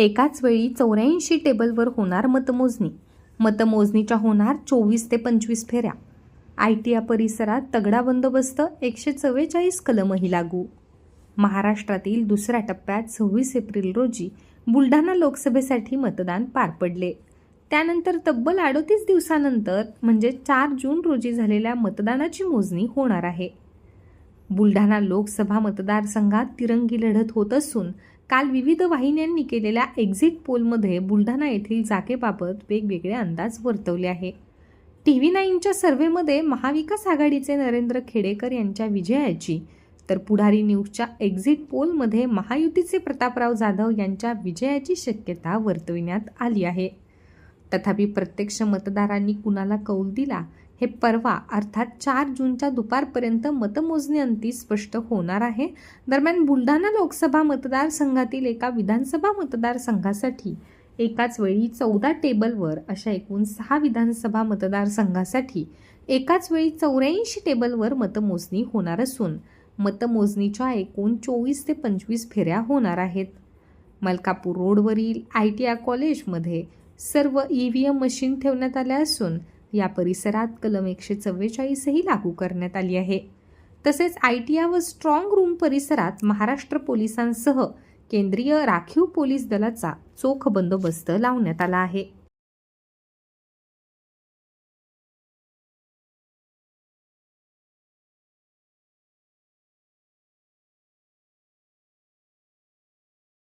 एकाच वेळी चौऱ्याऐंशी टेबलवर होणार मतमोजणी. मतमोजणीच्या होणार चोवीस ते पंचवीस फेऱ्या. आय टी या परिसरात तगडा बंदोबस्त एकशे चव्वेचाळीस कलमही लागू. महाराष्ट्रातील दुसऱ्या टप्प्यात सव्वीस एप्रिल रोजी बुलढाणा लोकसभेसाठी मतदान पार पडले. त्यानंतर तब्बल अडोतीस दिवसानंतर म्हणजे चार जून रोजी झालेल्या मतदानाची मोजणी होणार आहे. बुलढाणा लोकसभा मतदारसंघात तिरंगी लढत होत असून काल विविध वाहिन्यांनी केलेल्या एक्झिट पोलमध्ये बुलढाणा येथील जागेबाबत वेगवेगळे अंदाज वर्तवले आहे. टी व्ही नाईनच्या सर्व्हेमध्ये महाविकास आघाडीचे नरेंद्र खेडेकर यांच्या विजयाची तर पुढारी न्यूजच्या एक्झिट पोलमध्ये महायुतीचे प्रतापराव जाधव यांच्या विजयाची शक्यता वर्तविण्यात आली आहे. तथापि प्रत्यक्ष मतदारांनी कुणाला कौल दिला हे परवा अर्थात चार जूनच्या दुपारपर्यंत मतमोजणी अंती स्पष्ट होणार आहे. दरम्यान बुलढाणा लोकसभा मतदारसंघातील एका विधानसभा मतदारसंघासाठी एकाच वेळी चौदा टेबलवर अशा एकूण सहा विधानसभा मतदारसंघासाठी एकाच वेळी चौऱ्याऐंशी टेबलवर मतमोजणी होणार असून मतमोजणीच्या एकूण चोवीस ते पंचवीस फेऱ्या होणार आहेत. मलकापूर रोडवरील आय टी आय कॉलेजमध्ये सर्व ई व्ही एम मशीन ठेवण्यात आल्या असून या परिसरात कलम एकशे चव्वेचाळीसही लागू करण्यात आली आहे. तसेच आय टी आय व स्ट्रॉंग रूम परिसरात महाराष्ट्र पोलिसांसह केंद्रीय राखीव पोलीस दलाचा चोख बंदोबस्त लावण्यात आला आहे.